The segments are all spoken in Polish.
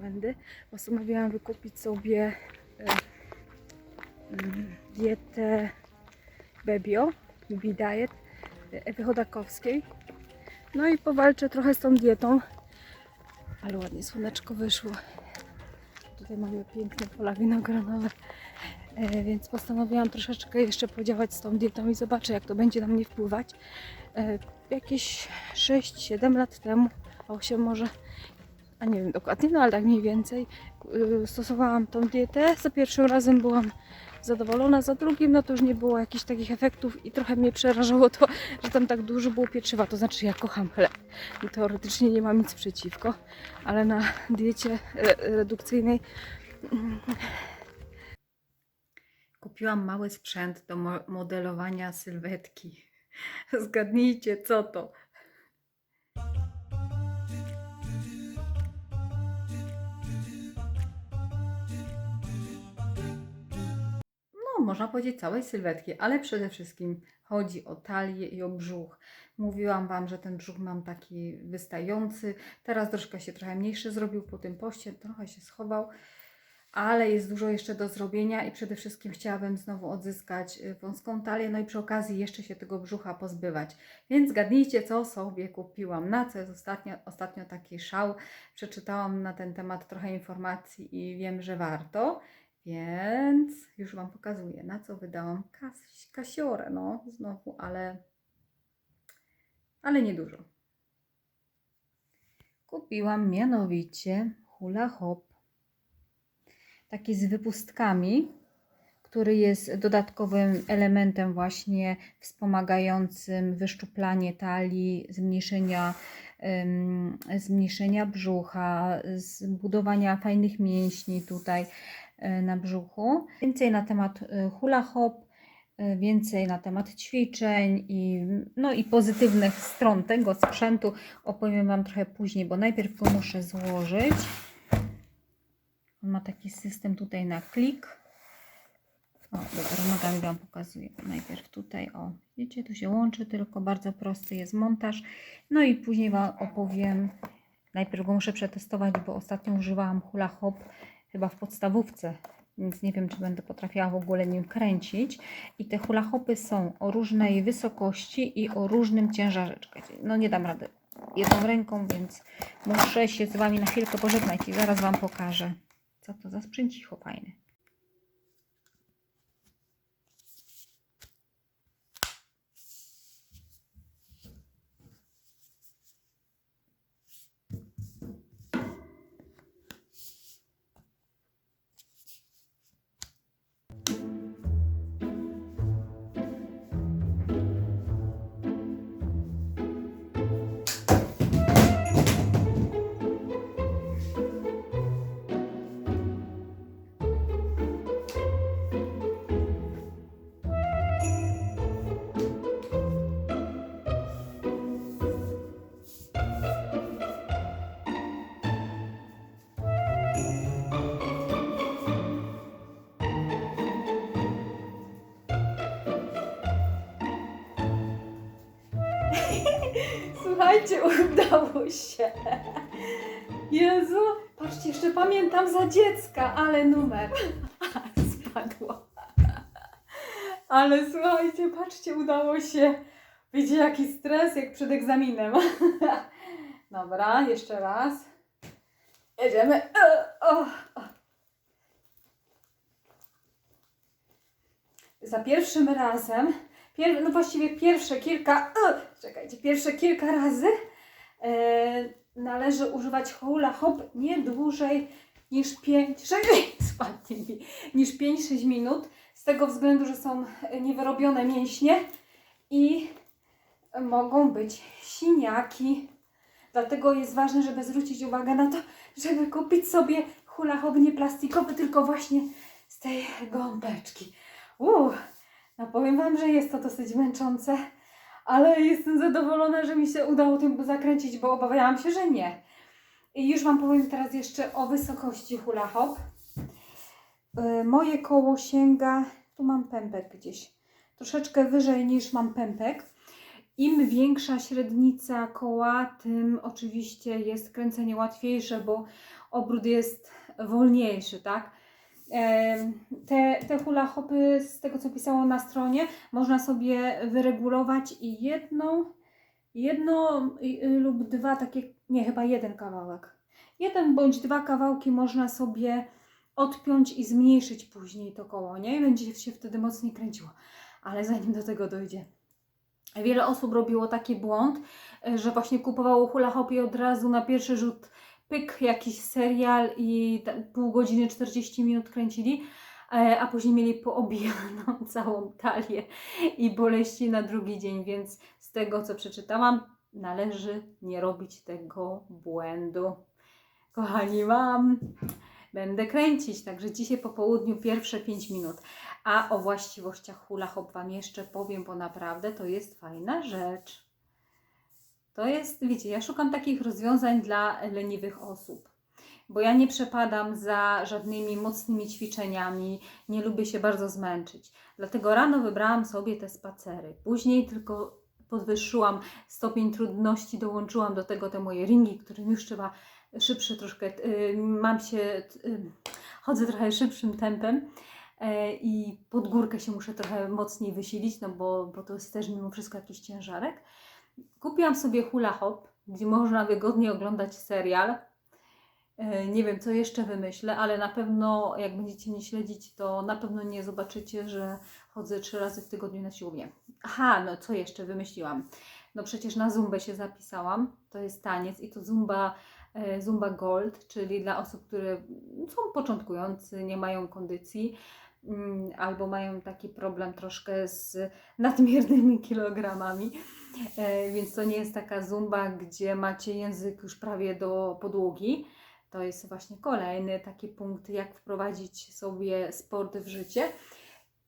komendy, postanowiłam wykupić sobie e, mm, dietę Bebio, Bibi Diet e, Ewy Chodakowskiej. No i powalczę trochę z tą dietą, ale ładnie słoneczko wyszło. Tutaj mamy piękne pola winogronowe, e, więc postanowiłam troszeczkę jeszcze podziałać z tą dietą i zobaczę, jak to będzie na mnie wpływać. E, jakieś 6-7 lat temu, 8 może, a nie wiem dokładnie, no ale tak mniej więcej, y, stosowałam tą dietę. Za pierwszym razem byłam zadowolona, za drugim no to już nie było jakichś takich efektów i trochę mnie przerażało to, że tam tak dużo było pieczywa, to znaczy ja kocham chleb i teoretycznie nie mam nic przeciwko, ale na diecie re- redukcyjnej mm, kupiłam mały sprzęt do mo- modelowania sylwetki. Zgadnijcie co to. Można powiedzieć całej sylwetki, ale przede wszystkim chodzi o talię i o brzuch. Mówiłam Wam, że ten brzuch mam taki wystający. Teraz troszkę się trochę mniejszy zrobił po tym poście, trochę się schował, ale jest dużo jeszcze do zrobienia i przede wszystkim chciałabym znowu odzyskać y, wąską talię, no i przy okazji jeszcze się tego brzucha pozbywać. Więc zgadnijcie, co sobie kupiłam, na co jest ostatnio, ostatnio taki szał. Przeczytałam na ten temat trochę informacji i wiem, że warto. Więc już Wam pokazuję, na co wydałam kas kasiorę, no znowu, ale, ale niedużo. Kupiłam mianowicie hula hop, taki z wypustkami, który jest dodatkowym elementem właśnie wspomagającym wyszczuplanie talii, zmniejszenia, zmniejszenia brzucha, zbudowania fajnych mięśni tutaj na brzuchu. Więcej na temat e, hula hop, e, więcej na temat ćwiczeń i, no i pozytywnych stron tego sprzętu opowiem Wam trochę później, bo najpierw go muszę złożyć. On ma taki system tutaj na klik. O, dobra, nogami Wam pokazuję. Najpierw tutaj, o, widzicie, tu się łączy, tylko bardzo prosty jest montaż. No i później Wam opowiem, najpierw go muszę przetestować, bo ostatnio używałam hula hop chyba w podstawówce, więc nie wiem, czy będę potrafiła w ogóle nim kręcić. I te hula hopy są o różnej wysokości i o różnym ciężarze. Czekajcie, no nie dam rady jedną ręką, więc muszę się z Wami na chwilkę pożegnać i zaraz Wam pokażę, co to za sprzęcicho fajny. Słuchajcie, udało się. Jezu, patrzcie, jeszcze pamiętam za dziecka, ale numer. Spadło. Ale słuchajcie, patrzcie, udało się. Widzicie, jaki stres, jak przed egzaminem. Dobra, jeszcze raz. Jedziemy. Za pierwszym razem, pier, no właściwie pierwsze kilka, czekajcie, pierwsze kilka razy e, należy używać hula hop nie dłużej niż 5, 6, spadnie mi, niż 5-6 minut, z tego względu, że są niewyrobione mięśnie i mogą być siniaki. Dlatego jest ważne, żeby zwrócić uwagę na to, żeby kupić sobie hula hop nie plastikowy, tylko właśnie z tej gąbeczki. Uuu, no powiem Wam, że jest to dosyć męczące, ale jestem zadowolona, że mi się udało tym zakręcić, bo obawiałam się, że nie. I już Wam powiem teraz jeszcze o wysokości hula hop. Yy, moje koło sięga, tu mam pępek gdzieś, troszeczkę wyżej niż mam pępek. Im większa średnica koła, tym oczywiście jest kręcenie łatwiejsze, bo obrót jest wolniejszy, tak? Te, te hula hopy, z tego co pisało na stronie, można sobie wyregulować i jedną, jedno y, lub dwa takie, nie chyba jeden kawałek. Jeden bądź dwa kawałki można sobie odpiąć i zmniejszyć później to koło, nie? I będzie się wtedy mocniej kręciło. Ale zanim do tego dojdzie, wiele osób robiło taki błąd, y, że właśnie kupowało hula hop i od razu na pierwszy rzut pyk, jakiś serial i pół godziny, 40 minut kręcili, e, a później mieli poobijaną całą talię i boleści na drugi dzień, więc z tego co przeczytałam, należy nie robić tego błędu. Kochani, mam, będę kręcić, także dzisiaj po południu pierwsze 5 minut. A o właściwościach hula hop Wam jeszcze powiem, bo naprawdę to jest fajna rzecz. To jest, wiecie, ja szukam takich rozwiązań dla leniwych osób, bo ja nie przepadam za żadnymi mocnymi ćwiczeniami, nie lubię się bardzo zmęczyć. Dlatego rano wybrałam sobie te spacery. Później tylko podwyższyłam stopień trudności, dołączyłam do tego te moje ringi, którym już trzeba szybsze troszkę, y, mam się, y, chodzę trochę szybszym tempem e, i pod górkę się muszę trochę mocniej wysilić, no bo, bo to jest też mimo wszystko jakiś ciężarek. Kupiłam sobie hula hop, gdzie można wygodnie oglądać serial. E, Nie wiem, co jeszcze wymyślę, ale na pewno, jak będziecie mnie śledzić, to na pewno nie zobaczycie, że chodzę trzy razy w tygodniu na siłownię. Aha, no co jeszcze wymyśliłam? No przecież na Zumbę się zapisałam. To jest taniec i to Zumba, e, Zumba Gold, czyli dla osób, które są początkujący, nie mają kondycji mm, albo mają taki problem troszkę z nadmiernymi kilogramami. E, więc to nie jest taka zumba, gdzie macie język już prawie do podłogi. To jest właśnie kolejny taki punkt, jak wprowadzić sobie sport w życie.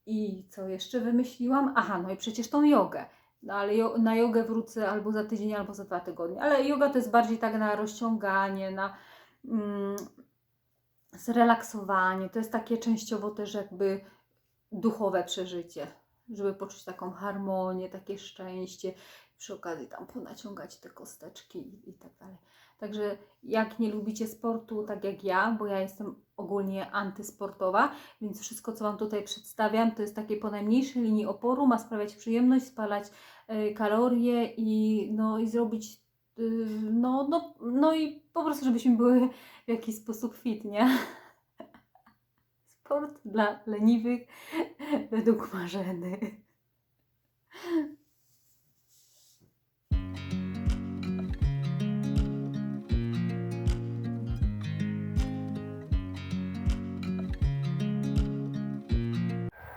I co jeszcze wymyśliłam? Aha, no i przecież tą jogę. No ale jo- na jogę wrócę albo za tydzień, albo za dwa tygodnie. Ale yoga to jest bardziej tak na rozciąganie, na mm, zrelaksowanie. To jest takie częściowo też jakby duchowe przeżycie, żeby poczuć taką harmonię, takie szczęście. Przy okazji tam ponaciągać te kosteczki i, i tak dalej. Także jak nie lubicie sportu, tak jak ja, bo ja jestem ogólnie antysportowa, więc wszystko, co Wam tutaj przedstawiam, to jest takie po najmniejszej linii oporu, ma sprawiać przyjemność, spalać y, kalorie i, no, i zrobić, y, no, no, no i po prostu, żebyśmy były w jakiś sposób fit, nie? Sport dla leniwych według Marzeny.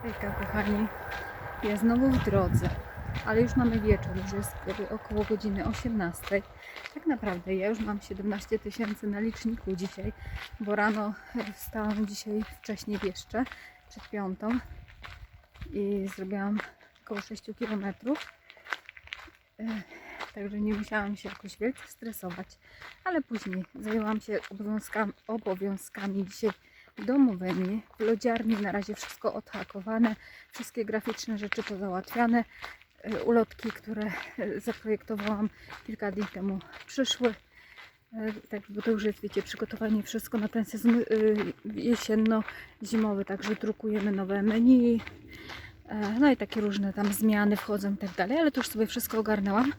Hejka kochani, ja znowu w drodze, ale już mamy wieczór, już jest około godziny 18. Tak naprawdę ja już mam 17 tysięcy na liczniku dzisiaj, bo rano wstałam dzisiaj wcześniej jeszcze, przed piątą i zrobiłam około 6 km. Także nie musiałam się jakoś wielce stresować, ale później zajęłam się obowiązkami, obowiązkami dzisiaj domowymi. W lodziarni na razie wszystko odhakowane, wszystkie graficzne rzeczy pozałatwiane. E, Ulotki, które e, zaprojektowałam kilka dni temu przyszły. E, Tak, bo to już jest, wiecie, przygotowanie wszystko na ten sezon y, jesienno-zimowy, także drukujemy nowe menu. No i takie różne tam zmiany wchodzą i tak dalej, ale to już sobie wszystko ogarnęłam.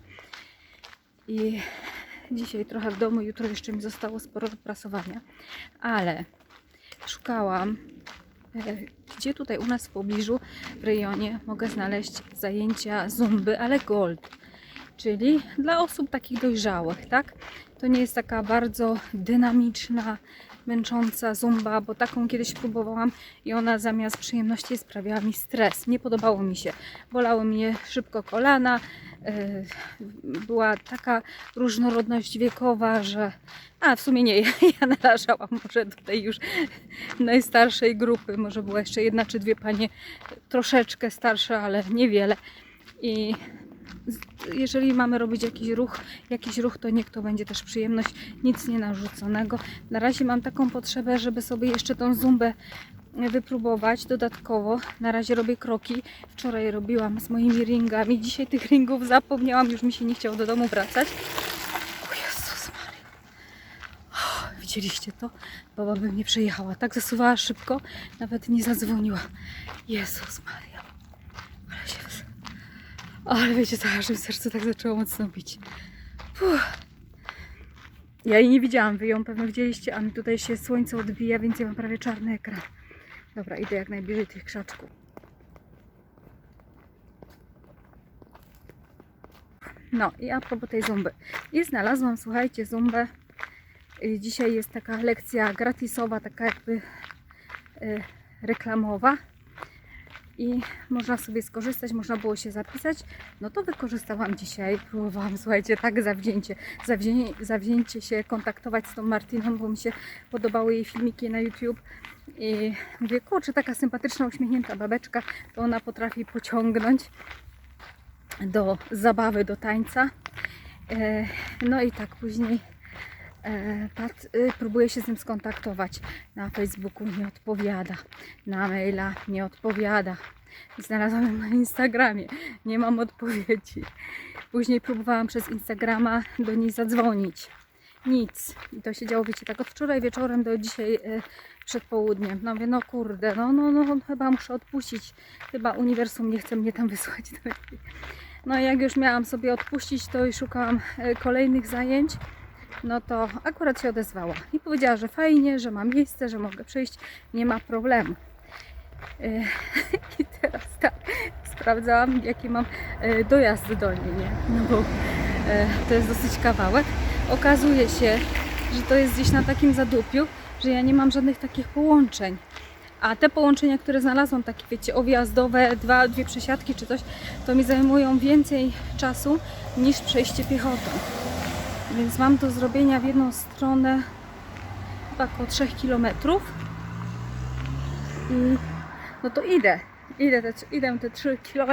I dzisiaj trochę w domu, jutro jeszcze mi zostało sporo wyprasowania, ale szukałam, gdzie tutaj u nas w pobliżu w rejonie mogę znaleźć zajęcia zumby, ale gold, czyli dla osób takich dojrzałych, tak? To nie jest taka bardzo dynamiczna, męcząca zumba, bo taką kiedyś próbowałam i ona zamiast przyjemności sprawiała mi stres. Nie podobało mi się. Bolały mnie szybko kolana. e, Była taka różnorodność wiekowa, że. A w sumie nie, ja narażałam może tutaj już najstarszej grupy. Może była jeszcze jedna czy dwie panie troszeczkę starsze, ale niewiele. I jeżeli mamy robić jakiś ruch, jakiś ruch, to niech to będzie też przyjemność, nic nie narzuconego. Na razie mam taką potrzebę, żeby sobie jeszcze tą zumbę wypróbować dodatkowo. Na razie robię kroki. Wczoraj robiłam z moimi ringami. Dzisiaj tych ringów zapomniałam, już mi się nie chciało do domu wracać. O Jezus Maria. O, widzieliście to? Baba by mnie przejechała. Tak zasuwała szybko, nawet nie zadzwoniła. Jezus Maria. Ale się... Ale wiecie, to aż mi serce tak zaczęło mocno bić. Puh. Ja jej nie widziałam, wy ją pewno widzieliście, a mi tutaj się słońce odbija, więc ja mam prawie czarny ekran. Dobra, idę jak najbliżej tych krzaczków. No i a propos tej zumby. I znalazłam, słuchajcie, zumbę. Y, Dzisiaj jest taka lekcja gratisowa, taka jakby y, reklamowa. I można sobie skorzystać, można było się zapisać. No to wykorzystałam dzisiaj. Próbowałam, słuchajcie, tak zawzięcie, zawzię, zawzięcie się kontaktować z tą Martiną, bo mi się podobały jej filmiki na YouTube. I mówię, kurczę, taka sympatyczna, uśmiechnięta babeczka, to ona potrafi pociągnąć do zabawy, do tańca. E, No i tak później Pat y, próbuje się z nim skontaktować. Na Facebooku nie odpowiada, na maila nie odpowiada. Znalazłam na Instagramie, nie mam odpowiedzi. Później próbowałam przez Instagrama do niej zadzwonić. Nic. I to się działo, wiecie, tak od wczoraj wieczorem do dzisiaj e, przed południem. No mówię, no kurde, no, no, no chyba muszę odpuścić. Chyba uniwersum nie chce mnie tam wysłać. No i jak już miałam sobie odpuścić, to i szukałam e, kolejnych zajęć. No to akurat się odezwała i powiedziała, że fajnie, że ma miejsce, że mogę przyjść, nie ma problemu. E, I teraz tak, sprawdzałam, jaki mam e, dojazd do niej, nie? No bo e, to jest dosyć kawałek. Okazuje się, że to jest gdzieś na takim zadupiu, że ja nie mam żadnych takich połączeń. A te połączenia, które znalazłam, takie wiecie, owjazdowe, dwa, dwie przesiadki czy coś, to mi zajmują więcej czasu niż przejście piechotą. Więc mam do zrobienia w jedną stronę chyba około 3 km. I no to idę. Idę te, idę te 3 km,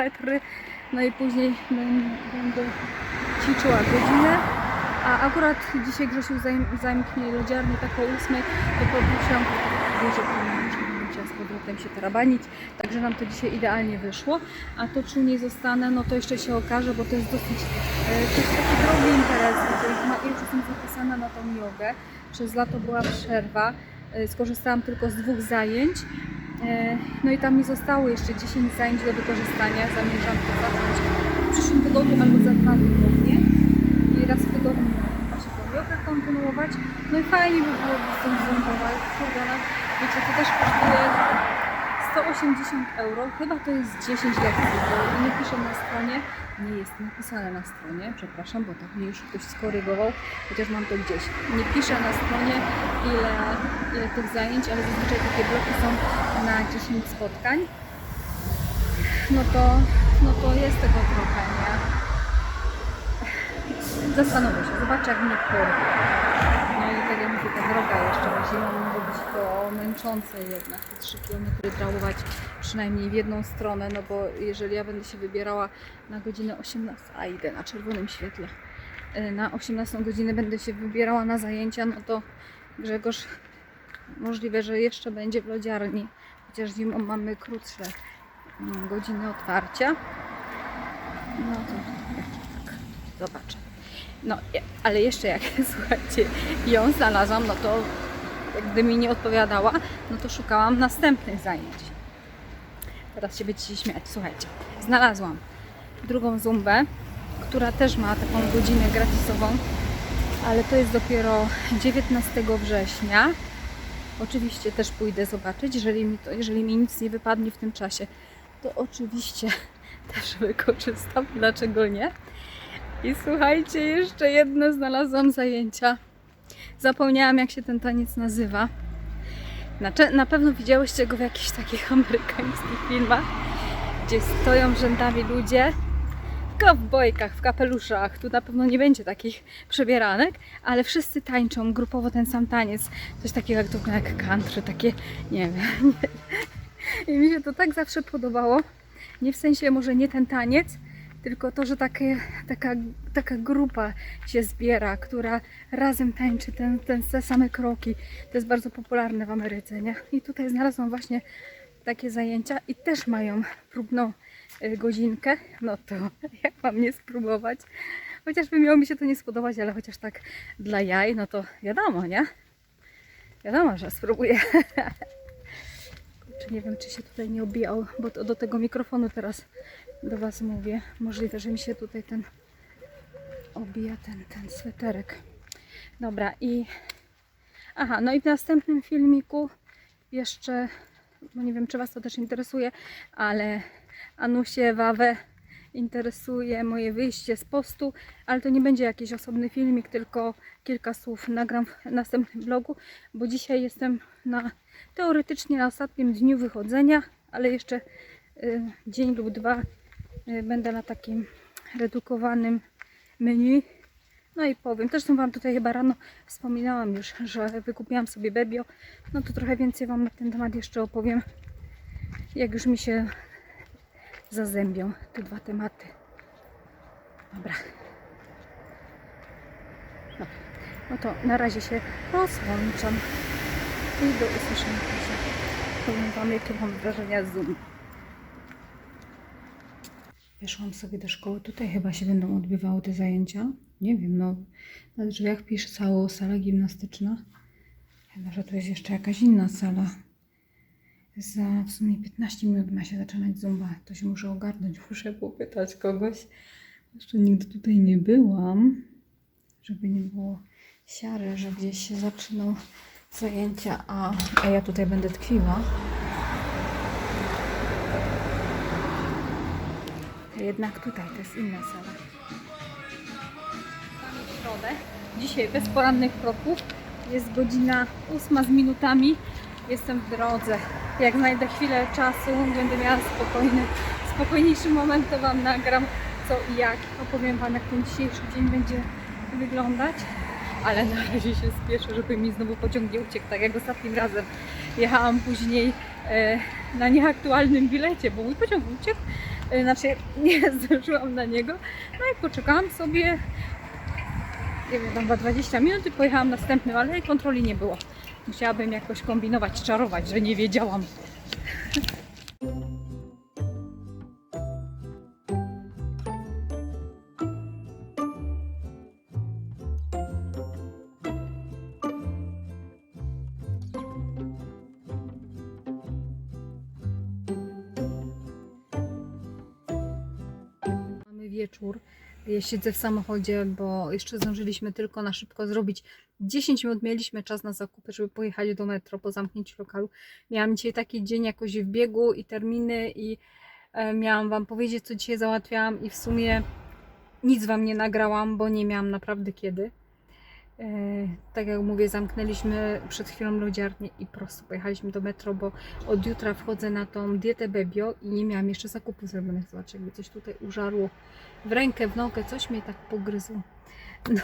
no i później bę- będę ćwiczyła godzinę. A akurat dzisiaj Grzesiu zajm, zamknie lodziarnię taką ósmej, to poprosiłam dużo z powrotem się tarabanić, także nam to dzisiaj idealnie wyszło. A to czy u niej zostanę, no to jeszcze się okaże, bo to jest dosyć e, to jest takie drogie imprezy, to ich ma, już jestem zapisana na tą jogę. Przez lato była przerwa, e, skorzystałam tylko z dwóch zajęć. E, No i tam mi zostało jeszcze 10 zajęć do wykorzystania. Zamierzam to zacząć w przyszłym tygodniu albo za dwa tygodnie. I raz w tygodniu właśnie tą jogę kontynuować. No i fajnie by było z tym zrąbować. Wiecie, to też kosztuje 180 euro. Chyba to jest 10 lekcji, bo nie piszę na stronie. Nie jest napisane na stronie, przepraszam, bo tak mnie już ktoś skorygował, chociaż mam to gdzieś. Nie piszę na stronie ile, ile tych zajęć, ale zazwyczaj takie bloki są na 10 spotkań. No to, no to jest tego trochę, nie? Zastanowię się, zobaczę jak mnie porwie. No i tak jak mówię, ta droga jeszcze być to męczące jednak, te 3 km drałować przynajmniej w jedną stronę, no bo jeżeli ja będę się wybierała na godzinę 18, a idę na czerwonym świetle, y, na 18 godzinę będę się wybierała na zajęcia, no to Grzegorz możliwe, że jeszcze będzie w lodziarni, chociaż zimą mamy krótsze mm, godziny otwarcia. No to tak, zobaczę. No, ale jeszcze jak, słuchajcie, ją znalazłam, no to gdy mi nie odpowiadała, no to szukałam następnych zajęć. Teraz się będziecie śmiać. Słuchajcie, znalazłam drugą zumbę, która też ma taką godzinę gratisową, ale to jest dopiero 19 września. Oczywiście też pójdę zobaczyć, jeżeli mi, to, jeżeli mi nic nie wypadnie w tym czasie, to oczywiście też wykorzystam, dlaczego nie? I słuchajcie, jeszcze jedno znalazłam zajęcia. Zapomniałam, jak się ten taniec nazywa. Na, na pewno widziałyście go w jakichś takich amerykańskich filmach, gdzie stoją rzędami ludzie w kowbojkach, w kapeluszach. Tu na pewno nie będzie takich przebieranek, ale wszyscy tańczą grupowo ten sam taniec. Coś takiego jak, jak country, takie, nie wiem. Nie. I mi się to tak zawsze podobało. Nie w sensie może nie ten taniec, tylko to, że takie, taka, taka grupa się zbiera, która razem tańczy ten, ten, te same kroki. To jest bardzo popularne w Ameryce, nie? I tutaj znalazłam właśnie takie zajęcia i też mają próbną y, godzinkę. No to jak mam nie spróbować? Chociażby miało mi się to nie spodobać, ale chociaż tak dla jaj, no to wiadomo, nie? Wiadomo, że spróbuję. Kurczę, nie wiem, czy się tutaj nie obijał, bo do tego mikrofonu teraz do Was mówię. Możliwe, że mi się tutaj ten obija ten, ten sweterek. Dobra i aha, no i w następnym filmiku jeszcze, bo nie wiem, czy Was to też interesuje, ale Anusie Wawę interesuje moje wyjście z postu, ale to nie będzie jakiś osobny filmik, tylko kilka słów nagram w następnym vlogu, bo dzisiaj jestem na teoretycznie na ostatnim dniu wychodzenia, ale jeszcze y, dzień lub dwa będę na takim redukowanym menu. No i powiem, zresztą Wam tutaj chyba rano wspominałam już, że wykupiłam sobie Bebio. No to trochę więcej Wam na ten temat jeszcze opowiem, jak już mi się zazębią te dwa tematy. Dobra. No, no to na razie się rozłączam i do usłyszenia. Powiem Wam, jakie mam wrażenia z Zoom. Weszłam sobie do szkoły. Tutaj chyba się będą odbywały te zajęcia. Nie wiem, no na drzwiach pisze cała sala gimnastyczna. Chyba, że tu jest jeszcze jakaś inna sala. Za w sumie 15 minut ma się zaczynać zumba. To się muszę ogarnąć, muszę popytać kogoś. Jeszcze nigdy tutaj nie byłam, żeby nie było siary, że gdzieś się zaczną zajęcia, a, a ja tutaj będę tkwiła. Jednak tutaj to jest inna sala. Mamy środę. Dzisiaj bez porannych kroków. Jest godzina 8 z minutami. Jestem w drodze. Jak znajdę chwilę czasu, będę miała spokojny, spokojniejszy moment, to Wam nagram co i jak. Opowiem Wam, jak ten dzisiejszy dzień będzie wyglądać. Ale na razie się spieszę, żeby mi znowu pociąg nie uciekł, tak jak ostatnim razem. Jechałam później e, na nieaktualnym bilecie, bo mój pociąg uciekł. E, znaczy, nie zdążyłam na niego. No i poczekałam sobie, nie wiem, chyba 20 minut i pojechałam następnym, ale kontroli nie było. Musiałabym jakoś kombinować, czarować, że nie wiedziałam. Siedzę w samochodzie, bo jeszcze zdążyliśmy tylko na szybko zrobić 10 minut mieliśmy czas na zakupy, żeby pojechać do metro po zamknięciu lokalu. Miałam dzisiaj taki dzień jakoś w biegu i terminy i e, miałam Wam powiedzieć, co dzisiaj załatwiałam i w sumie nic Wam nie nagrałam, bo nie miałam naprawdę kiedy. E, tak jak mówię, zamknęliśmy przed chwilą lodziarnię i prosto pojechaliśmy do metro, bo od jutra wchodzę na tą dietę Bebio i nie miałam jeszcze zakupów zrobionych. Zobacz, jakby coś tutaj użarło w rękę, w nogę, coś mnie tak pogryzło. No.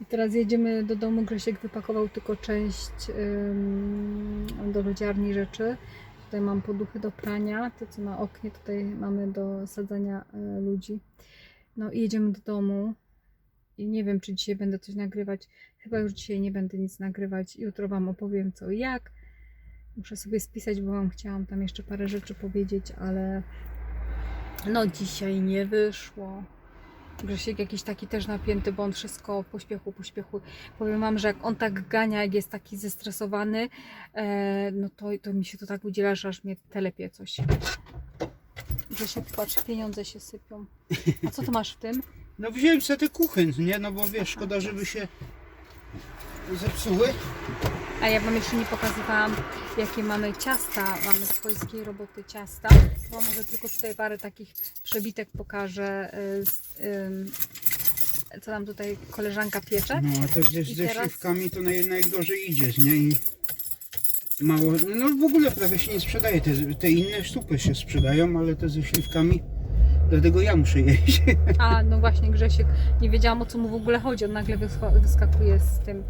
I teraz jedziemy do domu. Grzesiek wypakował tylko część ym, do lodziarni rzeczy. Tutaj mam poduchy do prania, to co na oknie tutaj mamy do sadzania y, ludzi. No i jedziemy do domu. I nie wiem, czy dzisiaj będę coś nagrywać. Chyba już dzisiaj nie będę nic nagrywać. Jutro Wam opowiem co i jak. Muszę sobie spisać, bo Wam chciałam tam jeszcze parę rzeczy powiedzieć, ale no dzisiaj nie wyszło. Grzesiek jakiś taki też napięty, bo on wszystko pośpiechu, pośpiechu. Powiem Wam, że jak on tak gania, jak jest taki zestresowany, e, no to, to mi się to tak udziela, że aż mnie telepie coś. Grzesiek, patrz, pieniądze się sypią. A co tu masz w tym? No wziąłem sobie te kuchyn, nie? No bo wiesz, szkoda, żeby się zepsuły. A ja Wam jeszcze nie pokazywałam, jakie mamy ciasta. Mamy z polskiej roboty ciasta. Bo może tylko tutaj parę takich przebitek pokażę. y, Z, ym, co nam tutaj koleżanka piecze. No a ze, I ze teraz- śliwkami to naj, najgorzej idzie, nie? I mało, no w ogóle prawie się nie sprzedaje. Te, te inne supy się sprzedają, ale te ze śliwkami, dlatego ja muszę jeść. A, no właśnie, Grzesiek, nie wiedziałam o co mu w ogóle chodzi, on nagle wyskakuje z tym.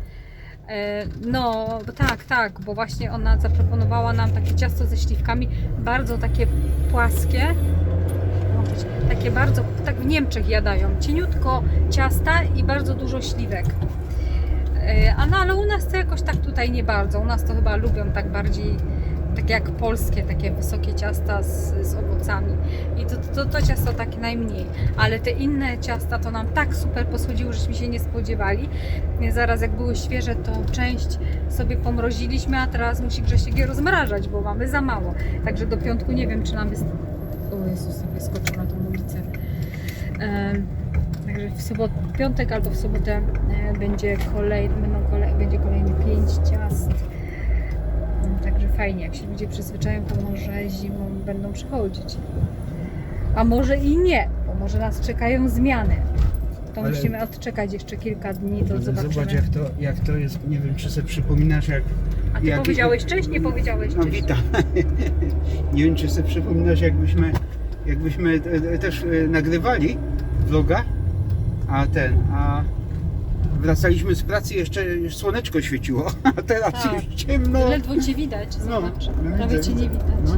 E, No, tak, tak, bo właśnie ona zaproponowała nam takie ciasto ze śliwkami, bardzo takie płaskie, takie bardzo, tak w Niemczech jadają. Cieniutko ciasta i bardzo dużo śliwek. E, A no ale u nas to jakoś tak tutaj nie bardzo. U nas to chyba lubią tak bardziej, tak jak polskie, takie wysokie ciasta z, z owocami. I to, to, to ciasto takie najmniej. Ale te inne ciasta to nam tak super posłodziły, żeśmy się nie spodziewali. I Zaraz jak były świeże, to część sobie pomroziliśmy, a teraz musi Grzesiek je rozmrażać, bo mamy za mało. Także do piątku nie wiem, czy nam jest... O Jezus, sobie skoczył na tą ulicę. Także w sobot, piątek albo w sobotę e, będzie, kolej, będą kolej, będzie kolejny pięć ciast. Fajnie, jak się ludzie przyzwyczają, to może zimą będą przychodzić. A może i nie, bo może nas czekają zmiany. To Ale- musimy odczekać jeszcze kilka dni, to zobaczymy. Zobacz jak to, jak to jest, nie wiem czy sobie przypominasz jak... A ty jak- powiedziałeś cześć, nie powiedziałeś No cześć. witam. nie wiem czy sobie przypominasz jakbyśmy, jakbyśmy e, e, też e, nagrywali vloga, a ten, a wracaliśmy z pracy jeszcze słoneczko świeciło, a teraz Tak. już ciemno. Ledwo cię widać, zobacz. no Prawie widzę, cię nie widać. No.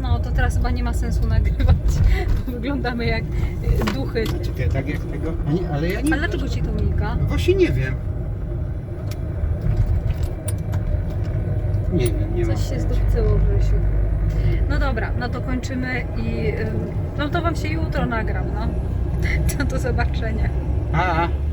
No to teraz chyba nie ma sensu nagrywać, wyglądamy jak y, duchy. Czekaj, tak jak tego, a nie, ale ja nie Ale dlaczego ci to mika? Właśnie nie wiem. Nie wiem, nie ma. Coś się zdupcyło, Grzesiu. No dobra, no to kończymy i no to wam się jutro nagram, no. To do zobaczenia. A, a.